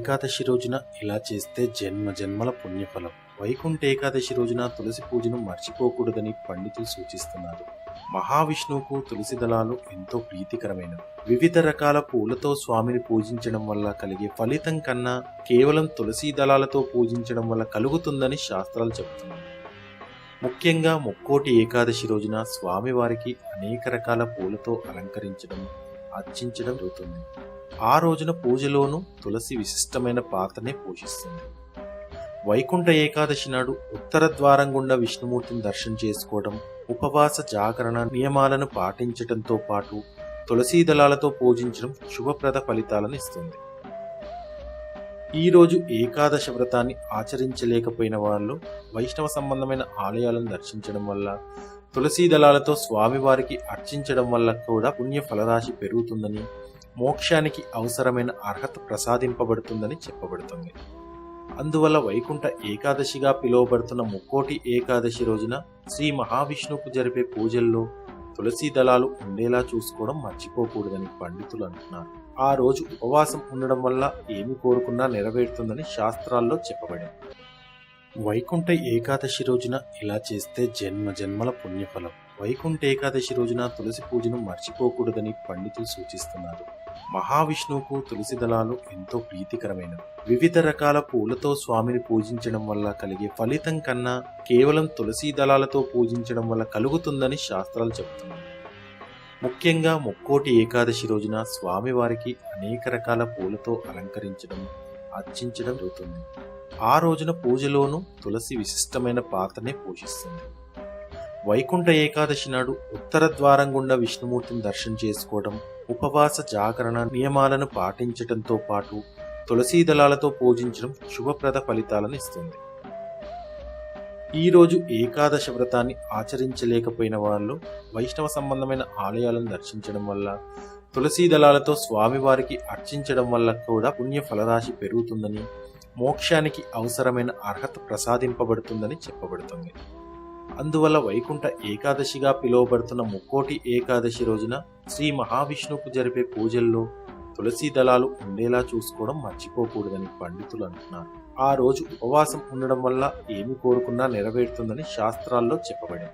ఏకాదశి రోజున ఇలా చేస్తే జన్మ జన్మల పుణ్యఫలం. వైకుంఠ ఏకాదశి రోజున తులసి పూజను మర్చిపోకూడదని పండితులు సూచిస్తున్నారు. మహావిష్ణువుకు తులసి దళాలు ఎంతో ప్రీతికరమైనవి. వివిధ రకాల పూలతో స్వామిని పూజించడం వల్ల కలిగే ఫలితం కన్నా కేవలం తులసి దళాలతో పూజించడం వల్ల కలుగుతుందని శాస్త్రాలు చెబుతున్నాయి. ముఖ్యంగా ముక్కోటి ఏకాదశి రోజున స్వామివారికి అనేక రకాల పూలతో అలంకరించడం అర్చించడం జరుగుతుంది. ఆ రోజున పూజలోనూ తులసి విశిష్టమైన పాత్రనే పోషిస్తుంది వైకుంఠ ఏకాదశి నాడు ఉత్తర ద్వారం గుండా విష్ణుమూర్తిని దర్శనం చేసుకోవడం ఉపవాస జాగరణ నియమాలను పాటించడంతో పాటు తులసీ దళాలతో పూజించడం శుభప్రద ఫలితాలను ఇస్తుంది. ఈరోజు ఏకాదశ వ్రతాన్ని ఆచరించలేకపోయిన వాళ్ళు వైష్ణవ సంబంధమైన ఆలయాలను దర్శించడం వల్ల తులసీ దళాలతో స్వామివారికి అర్చించడం వల్ల కూడా పుణ్య ఫలరాశి పెరుగుతుందని మోక్షానికి అవసరమైన అర్హత ప్రసాదింపబడుతుందని చెప్పబడుతుంది. అందువల్ల వైకుంఠ ఏకాదశిగా పిలువబడుతున్న ముక్కోటి ఏకాదశి రోజున శ్రీ మహావిష్ణువుకు జరిపే పూజల్లో తులసీ దళాలు ఉండేలా చూసుకోవడం మర్చిపోకూడదని పండితులు అంటున్నారు. ఆ రోజు ఉపవాసం ఉండడం వల్ల ఏమి కోరుకున్నా నెరవేరుతుందని శాస్త్రాల్లో చెప్పబడింది. వైకుంఠ ఏకాదశి రోజున ఇలా చేస్తే జన్మ జన్మల పుణ్యఫలం. వైకుంఠ ఏకాదశి రోజున తులసి పూజను మర్చిపోకూడదని పండితులు సూచిస్తున్నారు. మహావిష్ణువుకు తులసి దళాలు ఎంతో ప్రీతికరమైనవి. వివిధ రకాల పూలతో స్వామిని పూజించడం వల్ల కలిగే ఫలితం కన్నా కేవలం తులసి దళాలతో పూజించడం వల్ల కలుగుతుందని శాస్త్రాలు చెబుతున్నాయి. ముఖ్యంగా ముక్కోటి ఏకాదశి రోజున స్వామివారికి అనేక రకాల పూలతో అలంకరించడం అర్చించడం జరుగుతుంది. ఆ రోజున పూజలోనూ తులసి విశిష్టమైన పాత్రనే పోషిస్తుంది. వైకుంఠ ఏకాదశి నాడు ఉత్తర ద్వారం గుండా విష్ణుమూర్తిని దర్శనం చేసుకోవడం ఉపవాస జాగరణ నియమాలను పాటించడంతో పాటు తులసీ దళాలతో పూజించడం శుభప్రద ఫలితాలను ఇస్తుంది. ఈరోజు ఏకాదశ వ్రతాన్ని ఆచరించలేకపోయిన వాళ్ళు వైష్ణవ సంబంధమైన ఆలయాలను దర్శించడం వల్ల తులసీ దళాలతో స్వామివారికి అర్చించడం వల్ల కూడా పుణ్య ఫలరాశి పెరుగుతుందని మోక్షానికి అవసరమైన అర్హత ప్రసాదింపబడుతుందని చెప్పబడుతుంది. అందువల్ల వైకుంఠ ఏకాదశిగా పిలువబడుతున్న ముక్కోటి ఏకాదశి రోజున శ్రీ మహావిష్ణువుకు జరిపే పూజల్లో తులసీ దళాలు ఉండేలా చూసుకోవడం మర్చిపోకూడదని పండితులు అంటున్నారు. ఆ రోజు ఉపవాసం ఉండడం వల్ల ఏమి కోరుకున్నా నెరవేరుతుందని శాస్త్రాల్లో చెప్పబడింది.